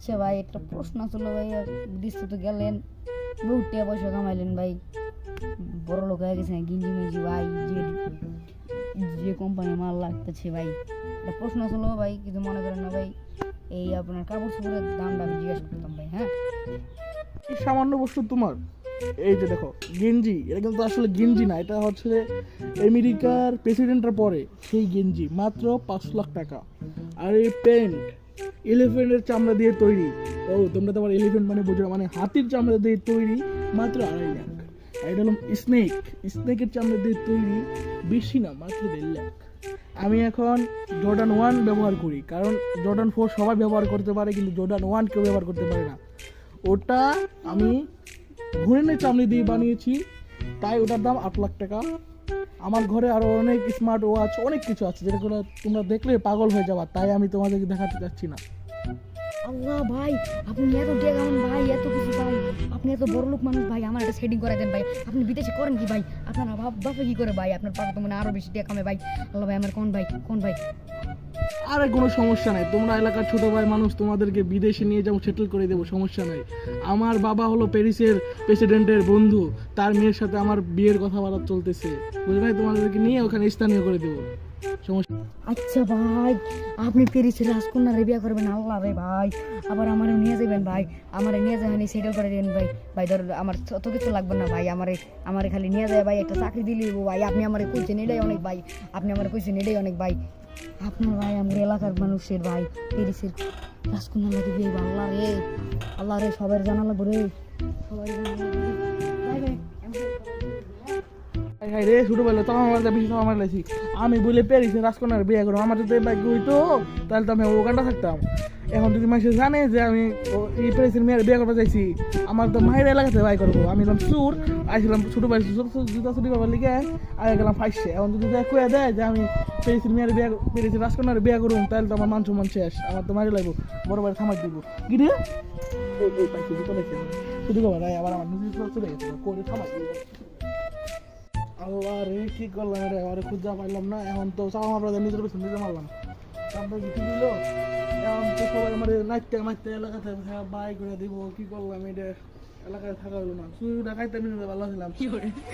আচ্ছা ভাই, একটা প্রশ্ন ছিল ভাই বিদেশে তো গেলেন। টাকা পয়সা কামাইলেন ভাই। বড় লোক হয়ে গেছেন গিঞ্জি মিঞ্জি ভাই, যে যে কোম্পানি মাল লাগতেছে ভাই। একটা প্রশ্ন ছিল ভাই কিছু মনে করেন না ভাই, এই আপনার কাপড় চোপড়ের দামটা আমি জিজ্ঞেস করতাম ভাই হ্যাঁ? সামান্য বস্তু তোমার। এই যে দেখো, গেঞ্জি, এটা কিন্তু আসলে গেঞ্জি না, এটা হচ্ছে আমেরিকার প্রেসিডেন্টের পরে সেই গেঞ্জি, মাত্র পাঁচ লাখ টাকা। আর এই প্যান্ট এলিফেন্টের চামড়া দিয়ে তৈরি। ও, তোমরা তো আবার এলিফেন্ট মানে বুঝো মানে হাতির চামড়া দিয়ে তৈরি মাত্র আড়াই লাখ। এটা হলো স্নেক স্নেকের চামড়া দিয়ে তৈরি বেশি না, মাত্র দেড় লাখ। আমি এখন জর্ডান ওয়ান ব্যবহার করি, কারণ জর্ডান ফোর সবাই ব্যবহার করতে পারে, কিন্তু জর্ডান ওয়ান কেউ ব্যবহার করতে পারে না। ওটা আমি হরিণের চামড়ি দিয়ে বানিয়েছি, তাই ওটার দাম আট লাখ টাকা। আমার ঘরে আরও অনেক স্মার্ট ওয়াচ অনেক কিছু আছে যেগুলো তোমরা দেখলে পাগল হয়ে যাবা, তাই আমি তোমাদেরকে দেখাতে চাচ্ছি না। আল্লাহ ভাই, আপনি এত কামান ভাই, এত কিছু ভাই। আপনি এত বড় লোক মানুষ ভাই, আমার একটা সেটিং দেন ভাই। আপনি বিদেশে করেন কি ভাই? আপনার বাপ, বাপে কি করে ভাই? আপনার বেশি ভাই। আল্লাহ ভাই, আমার কোন ভাই? কোন ভাই? আরে কোনো সমস্যা নাই। তোমরা এলাকার ছোট ভাই মানুষ, তোমাদেরকে বিদেশে নিয়ে যাব সেটেল করে দেবো, সমস্যা নাই। আমার বাবা হলো প্যারিসের প্রেসিডেন্টের বন্ধু। তার মেয়ের সাথে আমার বিয়ের কথাবার্তা চলতেছে। বুঝলে তোমাদেরকে নিয়ে ওখানে স্থানীয় করে দেবো। আচ্ছা ভাই, আপনি প্যারিসের রাজকন্যা রে বিয়া করবেন, আল্লাহ রে ভাই। আবার আমার নিয়ে যাবেন ভাই, আমারে নিয়ে যাবেন সেটেল করে দেবেন ভাই। ভাই, ধর, আমার অত কিছু লাগবে না ভাই, আমারে, আমার খালি নিয়ে যায় ভাই, একটা চাকরি দিলি ভাই। আপনি আমার কইছেন এটাই অনেক ভাই, আপনি আমার কইছেন এটাই অনেক ভাই। আপনার ভাই আমার এলাকার মানুষের ভাই প্যারিসের রাজকন্যা লাগে বিয়ে, আল্লাহ রে আল্লাহ রে সবাই জানা লাগবো রে সবাই জানা হাই রে ছোটবেলা তখন আমার বেশি আমার লাইছি আমি বলে প্যারিসে রাজকন্যার বিয়ে করব আমার যদি ভাগ্য হইতো তাহলে তো আমি ওখানটা থাকতাম এখন যদি মানুষ জানে যে আমি এই প্যারিসের মেয়ের বিয়ে করতে চাইছি আমার তো মায়ের এলাকাতে বাই করব আমি এলাম চুর আইছিলাম ছোট ভাই জুতা চুরি করবার লিগে আগে গেলাম ফাইসে এখন যদি কয়ে দেয় যে আমি প্যারিসের মেয়ের বিয়ে প্যারিসের রাজকন্যার বিয়ে করুন তাহলে তো আমার মান সম্মান শেষ আমার তো মারি লাগবো বড় ভাই থামাই দিব কি রে এই পাইছি জুতো লেখে শুধু আবার আমার নিজে চলে গেছে করে থামাই দিব আল্লাহ রে কি করলাম রে? আরে খুঁজা পাইলাম না এখন তো চাওয়া আমরা নিজের পেছনে নিজে মারলাম। কামটা কি দিল? এখন তো সবাই আমার এলাকাতে বাই করে দিব কি করলাম এটা এলাকায় থাকা হলো না। শুধু মিনিটে ভালো ছিলাম।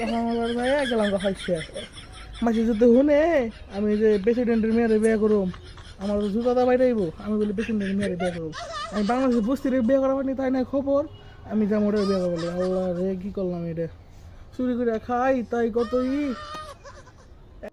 এখন আমার ভাই গেলাম খাইছে মাসে যদি শুনে আমি যে প্রেসিডেন্টের মেয়েরে বিয়ে করুম আমার জুতা দা বাইরে আইব আমি বলি প্রেসিডেন্টের মেয়েরে বিয়ে করুম। আমি বাংলাদেশের বস্তির বিয়ে করা পারিনি তাই না খবর। আমি যাম ওটা বিয়ে করব আল্লাহ রে কি করলাম এটা চুরি করে খাই তাই কতই